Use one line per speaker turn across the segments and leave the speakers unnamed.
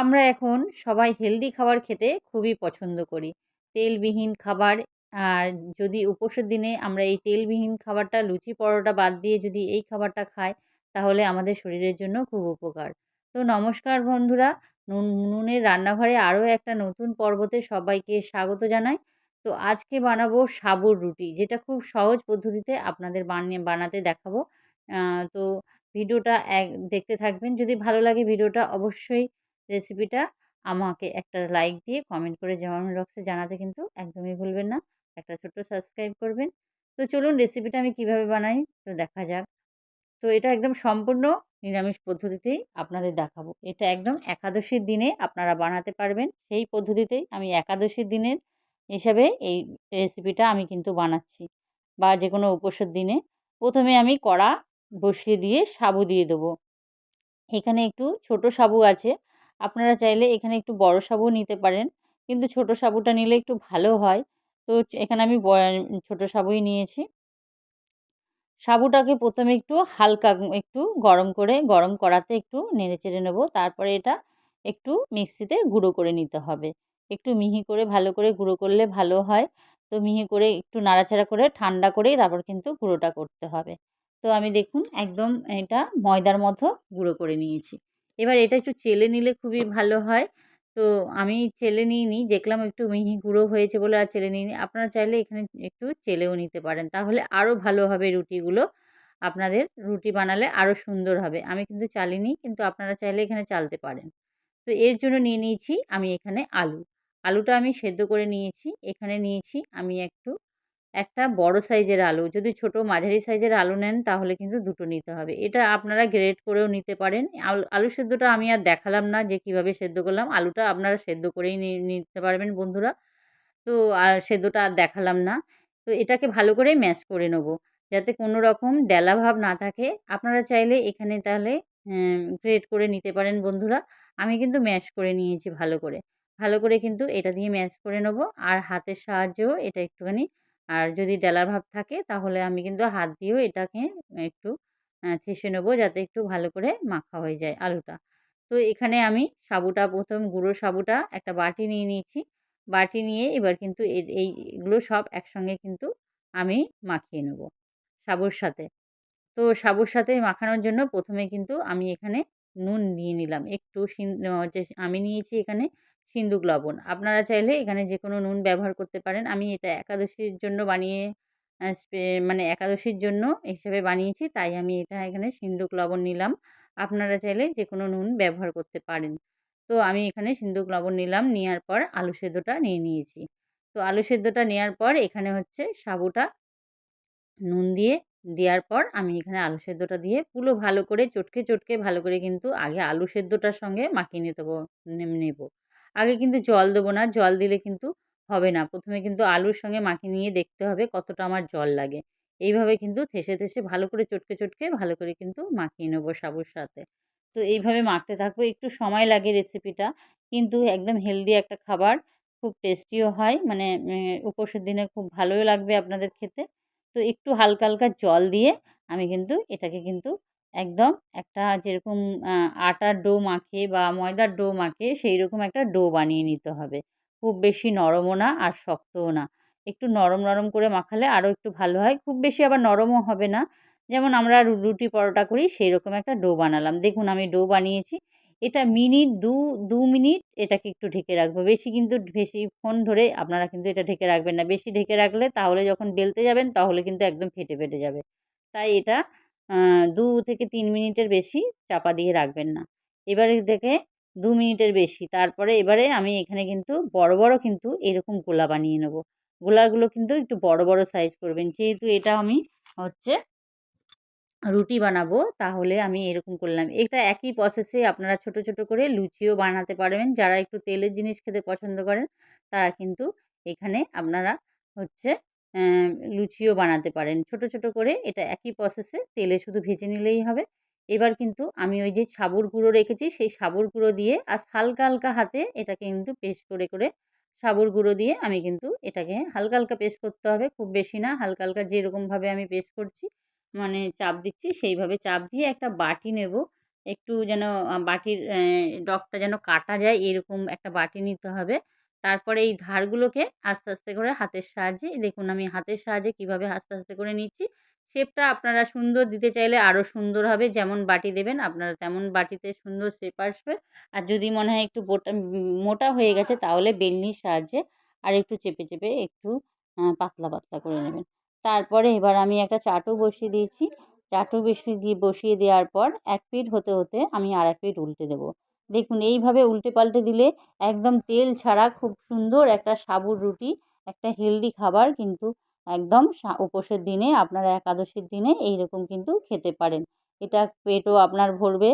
আমরা এখন সবাই হেলদি খাবার খেতে খুবই পছন্দ করি। তেলবিহীন খাবার আর যদি উপোসের দিনে আমরা এই তেলবিহীন খাবারটা, লুচি পরোটা বাদ দিয়ে যদি এই খাবারটা খাই, তাহলে আমাদের শরীরের জন্য খুব উপকার। তো নমস্কার বন্ধুরা, নুন, নুনের রান্নাঘরে আরও একটা নতুন পর্বতে সবাইকে স্বাগত জানাই। তো আজকে বানাবো সাবুর রুটি, যেটা খুব সহজ পদ্ধতিতে আপনাদের বানিয়ে, বানাতে দেখাবো। তো ভিডিওটা এক, দেখতে থাকবেন। যদি ভালো লাগে ভিডিওটা, অবশ্যই রেসিপিটা আমাকে একটা লাইক দিয়ে কমেন্ট করে যেমন বক্সে জানাতে কিন্তু একদমই ভুলবেন না। একটা ছোট্ট সাবস্ক্রাইব করবেন। তো চলুন রেসিপিটা আমি কীভাবে বানাই তো দেখা যাক। তো এটা একদম সম্পূর্ণ নিরামিষ পদ্ধতিতেই আপনাদের দেখাবো। এটা একদম একাদশীর দিনে আপনারা বানাতে পারবেন। সেই পদ্ধতিতেই আমি একাদশীর দিনের হিসাবে এই রেসিপিটা আমি কিন্তু বানাচ্ছি। বা যে কোনো উপোসের দিনে। প্রথমে আমি কড়া বসিয়ে দিয়ে সাবু দিয়ে দেবো। এখানে একটু ছোট সাবু আছে। আপনারা চাইলে এখানে একটু বড় সাবু নিতে পারেন। কিন্তু ছোট সাবুটা নিলে একটু ভালো হয়। তো এখানে আমি ছোট সাবুই নিয়েছি। সাবুটাকে প্রথমে একটু হালকা একটু গরম করে, গরম করাতে একটু নেড়ে চেড়ে নেব। তারপরে এটা একটু মিক্সিতে গুঁড়ো করে নিতে হবে। একটু মিহি করে, ভালো করে গুঁড়ো করলে ভালো হয়। তো মিহি করে একটু নাড়াচাড়া করে, ঠান্ডা করেই তারপর কিন্তু গুঁড়োটা করতে হবে। তো আমি দেখুন, একদম এটা ময়দার মতো গুঁড়ো করে নিয়েছি। এবার এটা একটু চেলে নিলে খুবই ভালো হয়। তো আমি চেলে নিইনি, দেখলাম একটু মিহি গুঁড়ো হয়েছে বলে আর চেলে নিইনি। আপনারা চাইলে এখানে একটু চেলেও নিতে পারেন। তাহলে আরও ভালো হবে রুটিগুলো। আপনাদের রুটি বানালে আরও সুন্দর হবে। আমি কিন্তু চালিনি, কিন্তু আপনারা চাইলে এখানে চালতে পারেন। তো এর জন্য নিয়ে নিয়েছি আমি এখানে আলু। আলুটা আমি সেদ্ধ করে নিয়েছি। এখানে নিয়েছি আমি একটু একটা বড় সাইজের আলু। যদি ছোট মাঝারি সাইজের আলু নেন, তাহলে কিন্তু দুটো নিতে হবে। এটা আপনারা গ্রেড করেও নিতে পারেন। আলু সেদ্ধটা আমি আর দেখালাম না যে কীভাবে সেদ্ধ করলাম। আলুটা আপনারা সেদ্ধ করেই নিতে পারবেন বন্ধুরা। তো আর সেদ্ধটা আর দেখালাম না। তো এটাকে ভালো করে ম্যাশ করে নেব। যাতে কোনো রকম ডেলা ভাব না থাকে। আপনারা চাইলে এখানে তাহলে গ্রেড করে নিতে পারেন বন্ধুরা। আমি কিন্তু ম্যাশ করে নিয়েছি ভালো করে। ভালো করে কিন্তু এটা দিয়ে ম্যাশ করে নেব। আর হাতের সাহায্যেও এটা একটুখানি আর যদি ডেলার ভাব থাকে তাহলে আমি কিন্তু হাত দিয়েও এটাকে একটু থেসে নেব যাতে একটু ভালো করে মাখা হয়ে যায় আলুটা। তো এখানে আমি সাবুটা, প্রথম গুঁড়ো সাবুটা একটা বাটি নিয়ে নিয়েছি। বাটি নিয়ে এবার কিন্তু এইগুলো সব একসঙ্গে কিন্তু আমি মাখিয়ে নেব সাবুর সাথে। তো সাবুর সাথে মাখানোর জন্য প্রথমে কিন্তু আমি এখানে নুন নিয়ে নিলাম। একটু আমি নিয়েছি এখানে সিন্দুক লবণ। আপনারা চাইলে এখানে যে কোনো নুন ব্যবহার করতে পারেন। আমি এটা একাদশীর জন্য বানিয়ে মানে একাদশীর জন্য হিসেবে বানিয়েছি, তাই আমি এটা এখানে সিন্দুক লবণ নিলাম। আপনারা চাইলে যে কোনো নুন ব্যবহার করতে পারেন। তো আমি এখানে সিন্দুক লবণ নিলাম নেওয়ার পর আলু সেদ্ধটা নিয়ে নিয়েছি। তো আলু সেদ্ধটা নেওয়ার পর এখানে হচ্ছে সাবুটা নুন দিয়ে দেওয়ার পর আমি এখানে আলু সেদ্ধটা দিয়ে পুরো ভালো করে, চটকে চটকে ভালো করে কিন্তু আগে আলু সেদ্ধটার সঙ্গে মাখিয়ে নিতে নেব। আগে কিন্তু জল দেবো না, জল দিলে কিন্তু হবে না। প্রথমে কিন্তু আলুর সঙ্গে মাখিয়ে নিয়ে দেখতে হবে কতটা আমার জল লাগে। এইভাবে কিন্তু থেসে থেসে ভালো করে চটকে চটকে ভালো করে কিন্তু মাখিয়ে নেব সাবুর সাথে। তো এইভাবে মাখতে থাকব, একটু সময় লাগে রেসিপিটা কিন্তু একদম হেলদি একটা খাবার, খুব টেস্টিও হয় মানে উপোসের দিনে খুব ভালোই লাগবে আপনাদের খেতে। তো একটু হালকা হালকা জল দিয়ে আমি কিন্তু এটাকে কিন্তু একদম। একটা যেরকম আটার ডো মাখে বা ময়দার ডো মাখে সেই রকম একটা ডো বানিয়ে নিতে হবে। খুব বেশি নরমও না আর শক্তও না। একটু নরম নরম করে মাখালে আরও একটু ভালো হয়। খুব বেশি আবার নরমও হবে না। যেমন আমরা রুটি পরোটা করি সেই রকম একটা ডো বানালাম। দেখুন আমি ডো বানিয়েছি। এটা মিনিট দু দু মিনিট এটাকে একটু ঢেকে রাখব। বেশি কিন্তু বেশিক্ষণ ধরে আপনারা কিন্তু এটা ঢেকে রাখবেন না। বেশি ঢেকে রাখলে তাহলে যখন বেলতে যাবেন তাহলে কিন্তু একদম ফেটে ফেটে যাবে। তাই এটা দু থেকে তিন মিনিটের বেশি চাপা দিয়ে রাখবেন না। এবারে থেকে দু মিনিটের বেশি, তারপরে এবারে আমি এখানে কিন্তু বড় বড় কিন্তু এরকম গোলা বানিয়ে নেব। গোলাগুলো কিন্তু একটু বড় বড় সাইজ করবেন। যেহেতু এটা আমি হচ্ছে রুটি বানাবো, তাহলে আমি এরকম করলাম। এটা একই প্রসেসে আপনারা ছোট ছোট করে লুচিও বানাতে পারবেন। যারা একটু তেলের জিনিস খেতে পছন্দ করেন, তারা কিন্তু এখানে আপনারা হচ্ছে লুচিও বানাতে পারেন। ছোট ছোট করে এটা একই প্রসেসে তেলে শুধু ভেজে নিলেই হবে। এবার কিন্তু আমি ওই যে সাবুর গুঁড়ো রেখেছি, সেই সাবুর গুঁড়ো দিয়ে আর হালকা হালকা হাতে এটাকে কিন্তু পেস্ট করে করে সাবুর গুঁড়ো দিয়ে আমি কিন্তু এটাকে হালকা হালকা পেস্ট করতে হবে। খুব বেশি না, হালকা হালকা যেরকমভাবে আমি পেস্ট করছি মানে চাপ দিচ্ছি, সেইভাবে চাপ দিয়ে একটা বাটি নেব। একটু যেন বাটির ডগটা যেন কাটা যায়, এরকম একটা বাটি নিতে হবে। তারপরে এই ধারগুলোকে আস্তে আস্তে করে হাতের সাহায্যে, দেখুন আমি হাতের সাহায্যে কীভাবে আস্তে আস্তে করে নিচ্ছি। শেপটা আপনারা সুন্দর দিতে চাইলে আরও সুন্দর হবে, যেমন বাটি দেবেন আপনারা তেমন বাটিতে সুন্দর শেপ আসবে। আর যদি মনে হয় একটু বোটা মোটা হয়ে গেছে তাহলে বেলনির সাহায্যে আর একটু চেপে চেপে একটু পাতলা পাতলা করে নেবেন। তারপরে এবার আমি একটা চাটু বসিয়ে দিয়েছি। চাটু বসিয়ে দিয়ে, বসিয়ে দেওয়ার পর এক পিঠ হতে হতে আমি আর এক পিঠ উল্টে দেবো। দেখুন, এইভাবে উল্টে পাল্টে দিলে একদম তেল ছাড়া খুব সুন্দর একটা সাবুর রুটি, একটা হেলদি খাবার কিন্তু একদম উপোষের দিনে, আপনারা একাদশীর দিনে এই রকম কিন্তু খেতে পারেন। এটা পেটও আপনার ভরবে,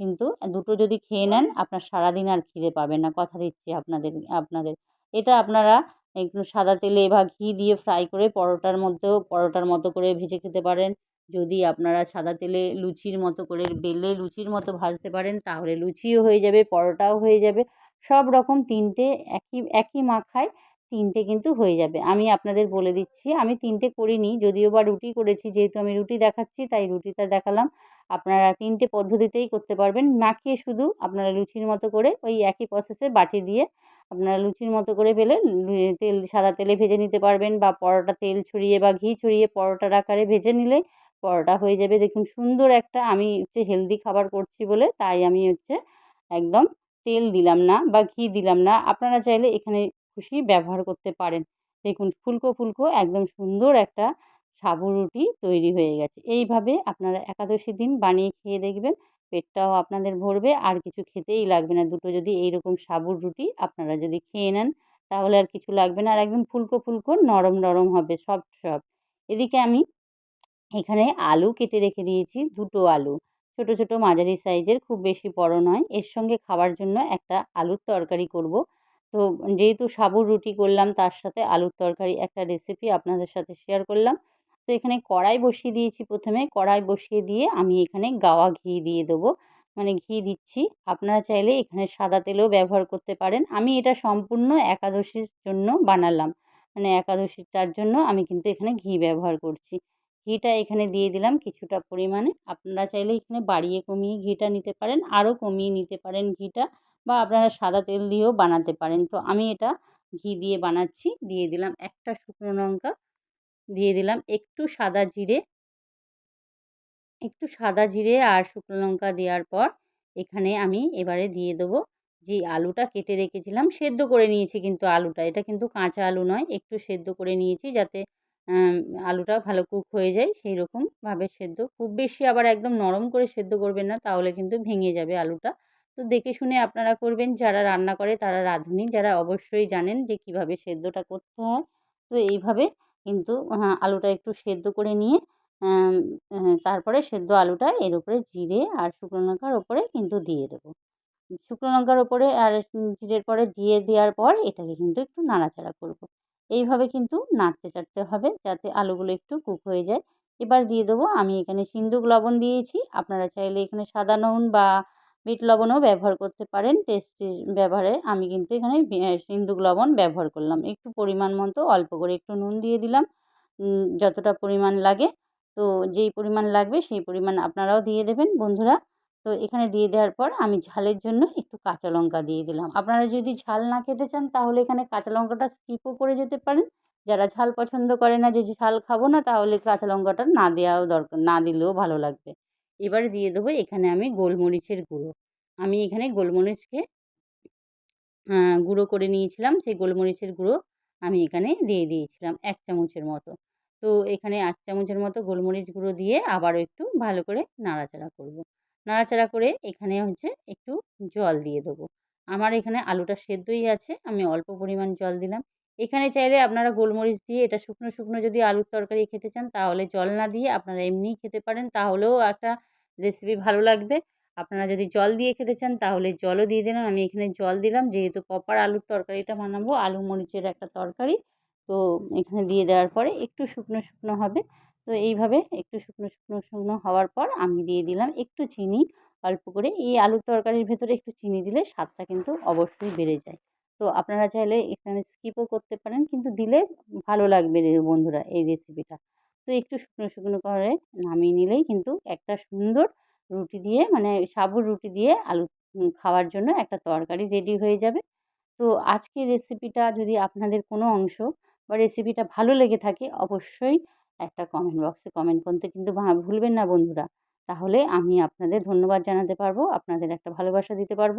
কিন্তু দুটো যদি খেয়ে নেন, আপনার সারাদিন আর খিদে পাবে না। কথা দিচ্ছি আপনাদের আপনাদের। এটা আপনারা একটু সাদা তেলে বা ঘি দিয়ে ফ্রাই করে পরোটার মধ্যেও, পরোটার মতো করে ভেজে খেতে পারেন। যদি আপনারা সাদা তেলে লুচির মতো করে, বেলে লুচির মতো ভাজতে পারেন, তাহলে লুচিও হয়ে যাবে, পরোটাও হয়ে যাবে। সব রকম তিনটে একই একই মাখায় তিনটে কিন্তু হয়ে যাবে। আমি আপনাদের বলে দিচ্ছি, আমি তিনটে করিনি, যদিও বা রুটি করেছি, যেহেতু আমি রুটি দেখাচ্ছি, তাই রুটিটা দেখালাম। আপনারা তিনটে পদ্ধতিতেই করতে পারবেন। মাখিয়ে শুধু আপনারা লুচির মতো করে ওই একই প্রসেসে বাটি দিয়ে আপনারা লুচির মতো করে বেলে তেল, সাদা তেলে ভেজে নিতে পারবেন বা পরোটা তেল ছড়িয়ে বা ঘি ছড়িয়ে পরোটার আকারে ভেজে নিলে পরোটা হয়ে যাবে। দেখুন সুন্দর একটা আমি হচ্ছে হেলদি খাবার করছি বলে তাই আমি হচ্ছে একদম তেল দিলাম না বা ঘি দিলাম না। আপনারা চাইলে এখানে খুশি ব্যবহার করতে পারেন। দেখুন ফুলকো ফুলকো একদম সুন্দর একটা সাবু রুটি তৈরি হয়ে গেছে। এইভাবে আপনারা একাদশী দিন বানিয়ে খেয়ে দেখবেন। পেটটাও আপনাদের ভরবে, আর কিছু খেতেই লাগবে না। দুটো যদি এইরকম সাবুর রুটি আপনারা যদি খেয়ে নেন, তাহলে আর কিছু লাগবে না। আর একদম ফুলকো ফুলকো, নরম নরম হবে সব সব এদিকে আমি এখানে আলু কেটে রেখে দিয়েছি, দুটো আলু। ছোট ছোট মাঝারি সাইজের, খুব বেশি বড় নয়। এর সঙ্গে খাবার জন্য একটা আলুর তরকারি করব। তো যেহেতু সাবুর রুটি করলাম, তার সাথে আলুর তরকারি একটা রেসিপি আপনাদের সাথে শেয়ার করলাম। তো এখানে কড়াই বসিয়ে দিয়েছি প্রথমে। কড়াই বসিয়ে দিয়ে আমি এখানে গাওয়া ঘি দিয়ে দেবো। মানে ঘি দিচ্ছি। আপনারা চাইলে এখানে সাদা তেলও ব্যবহার করতে পারেন। আমি এটা সম্পূর্ণ একাদশীর জন্য বানালাম। মানে একাদশীর তার জন্য আমি কিন্তু এখানে ঘি ব্যবহার করছি। ঘিটা এখানে দিয়ে দিলাম কিছুটা পরিমাণে। আপনারা চাইলে এখানে বাড়িয়ে কমিয়ে ঘিটা নিতে পারেন। আরও কমিয়ে নিতে পারেন ঘিটা বা আপনারা সাদা তেল দিয়েও বানাতে পারেন। তো আমি এটা ঘি দিয়ে বানাচ্ছি। দিয়ে দিলাম একটা শুকনো লঙ্কা। দিয়ে দিলাম। একটু সাদা জিরে। একটু সাদা জিরে আর শুকনো লঙ্কা দেওয়ার পর এখানে আমি এবারে দিয়ে দেবো যে আলুটা কেটে রেখেছিলাম, সেদ্ধ করে নিয়েছি কিন্তু আলুটা। এটা কিন্তু কাঁচা আলু নয়, একটু সেদ্ধ করে নিয়েছি যাতে আলুটা ভালো কুক হয়ে যায়। সেই রকমভাবে সেদ্ধ। খুব বেশি আবার একদম নরম করে সেদ্ধ করবেন না, তাহলে কিন্তু ভেঙে যাবে আলুটা। তো দেখে শুনে আপনারা করবেন। যারা রান্না করে তারা রাঁধুনি, যারা অবশ্যই জানেন যে কীভাবে সেদ্ধটা করতে হয়। তো এইভাবে কিন্তু আলুটা একটু সেদ্ধ করে নিয়ে তারপরে সেদ্ধ আলুটা এর উপরে জিরে আর শুকনো লঙ্কার ওপরে কিন্তু দিয়ে দেবো। শুকনো লঙ্কার ওপরে আর জিরের পরে দিয়ে দেওয়ার পর এটাকে কিন্তু একটু নাড়াচাড়া করব। এইভাবে কিন্তু নাড়তে চাড়তে হবে যাতে আলুগুলো একটু কুক হয়ে যায়। এবার দিয়ে দেবো, আমি এখানে সিন্দুক লবণ দিয়েছি। আপনারা চাইলে এখানে সাদা নুন বা বিট লবণও ব্যবহার করতে পারেন। টেস্টি ব্যবহারে আমি কিন্তু এখানে সিন্দুক লবণ ব্যবহার করলাম। একটু পরিমাণ মতো অল্প করে একটু নুন দিয়ে দিলাম। যতটা পরিমাণ লাগে। তো যেই পরিমাণ লাগবে সেই পরিমাণ আপনারাও দিয়ে দেবেন, বন্ধুরা। তো এখানে দিয়ে দেওয়ার পর আমি ঝালের জন্য একটু কাঁচা লঙ্কা দিয়ে দিলাম। আপনারা যদি ঝাল না খেতে চান তাহলে এখানে কাঁচা লঙ্কাটা স্কিপও করে যেতে পারেন। যারা ঝাল পছন্দ করে না যে ঝাল খাব না তাহলে কাঁচা লঙ্কাটা না দেওয়াও দরকার, না দিলেও ভালো লাগবে। এবারে দিয়ে দেবো এখানে আমি গোলমরিচের গুঁড়ো। আমি এখানে গোলমরিচকে গুঁড়ো করে নিয়েছিলাম, সেই গোলমরিচের গুঁড়ো আমি এখানে দিয়ে দিয়েছিলাম এক চামচের মতো। তো এখানে এক চামচের মতো গোলমরিচ গুঁড়ো দিয়ে আবারও একটু ভালো করে নাড়াচাড়া করব। নাড়াচাড়া করে এখানে হচ্ছে একটু জল দিয়ে দেবো। আমার এখানে আলুটা সেদ্ধই আছে, আমি অল্প পরিমাণ জল দিলাম। এখানে চাইলে আপনারা গোলমরিচ দিয়ে এটা শুকনো শুকনো যদি আলুর তরকারি খেতে চান, তাহলে জল না দিয়ে আপনারা এমনিই খেতে পারেন। তাহলেও একটা রেসিপি ভালো লাগবে। আপনারা যদি জল দিয়ে খেতে চান, তাহলে জলও দিয়ে দিলাম। আমি এখানে জল দিলাম, যেহেতু প্রপার আলুর তরকারিটা বানাবো, আলু মরিচের একটা তরকারি। তো এখানে দিয়ে দেওয়ার পরে একটু শুকনো শুকনো হবে। তো এইভাবে একটু শুকনো শুকনো শুকনো হওয়ার পর আমি দিয়ে দিলাম একটু চিনি। অল্প করে এই আলুর তরকারির ভেতরে একটু চিনি দিলে স্বাদটা কিন্তু অবশ্যই বেড়ে যায়। তো আপনারা চাইলে এখানে স্কিপও করতে পারেন, কিন্তু দিলে ভালো লাগবে বন্ধুরা এই রেসিপিটা তো একটু শুকনো শুকনো করে নামিয়ে নিলেই কিন্তু একটা সুন্দর রুটি দিয়ে মানে সাবুর রুটি দিয়ে আলু খাওয়ার জন্য একটা তরকারি রেডি হয়ে যাবে। তো আজকের রেসিপিটা যদি আপনাদের কোনো অংশ বা রেসিপিটা ভালো লেগে থাকে, অবশ্যই একটা কমেন্ট বক্সে কমেন্ট করতে কিন্তু ভুলবেন না বন্ধুরা। তাহলে আমি আপনাদের ধন্যবাদ জানাতে পারব, আপনাদের একটা ভালোবাসা দিতে পারব।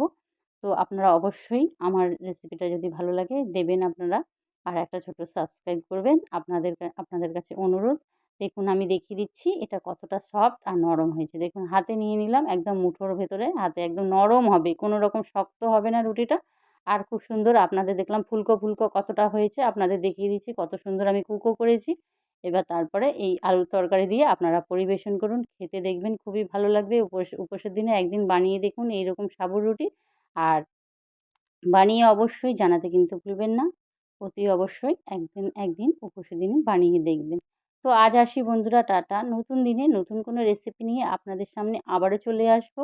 তো আপনারা অবশ্যই আমার রেসিপিটা যদি ভালো লাগে দেবেন আপনারা। আর একটা ছোট সাবস্ক্রাইব করবেন। আপনাদের আপনাদের কাছে অনুরোধ, দেখুন আমি দেখিয়ে দিচ্ছি এটা কতটা সফট আর নরম হয়েছে। দেখুন হাতে নিয়ে নিলাম একদম মুঠোর ভেতরে, হাতে একদম নরম হবে, কোনো রকম শক্ত হবে না রুটিটা। আর খুব সুন্দর আপনাদের দেখলাম ফুলকো ফুলকো কতটা হয়েছে, আপনাদের দেখিয়ে দিচ্ছি কত সুন্দর আমি কুকো করেছি। এবার তারপরে এই আলুর তরকারি দিয়ে আপনারা পরিবেশন করুন, খেতে দেখবেন খুবই ভালো লাগবে। উপোস, উপোসের দিনে একদিন বানিয়ে দেখুন এইরকম সাবুর রুটি। আর বানিয়ে অবশ্যই জানাতে কিন্তু ভুলবেন না। অতি অবশ্যই একদিন একদিন উপোসের দিন বানিয়ে দেখবেন। তো আজ আসি বন্ধুরা, টাটা। নতুন দিনে নতুন কোনো রেসিপি নিয়ে আপনাদের সামনে আবারও চলে আসব।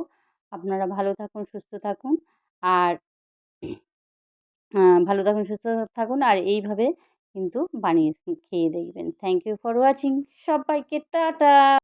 আপনারা ভালো থাকুন, সুস্থ থাকুন আর ভালো থাকুন, সুস্থ থাকুন আর এইভাবে কিন্তু বানিয়ে খেয়ে দেখবেন। থ্যাংক ইউ ফর ওয়াচিং সবাইকে টাটা।